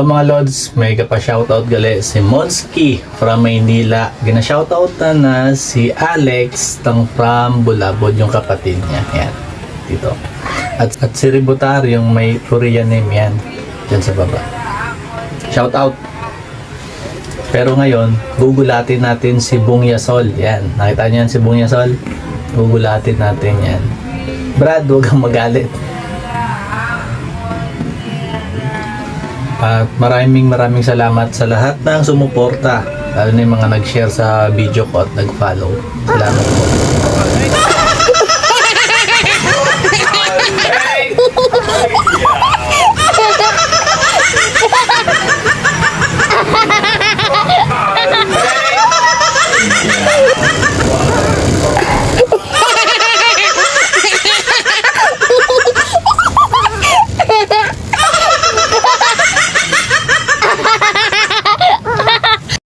So mga Lods, may pa shoutout gali si Monski from Maynila. Gina shoutout na na si Alex tang from Bulabod yung kapatid niya. Yan, dito. At, at si Ributar yung may Korean name yan. Diyan sa baba. Shoutout. Pero ngayon, gugulatin natin si Bungyasol. Yan, nakita niyan si Bungyasol? Gugulatin natin yan. Brad, huwag kang magalit. At maraming maraming salamat sa lahat ng sumuporta. Lalo na yung mga nag-share sa video ko at nag-follow. Salamat po.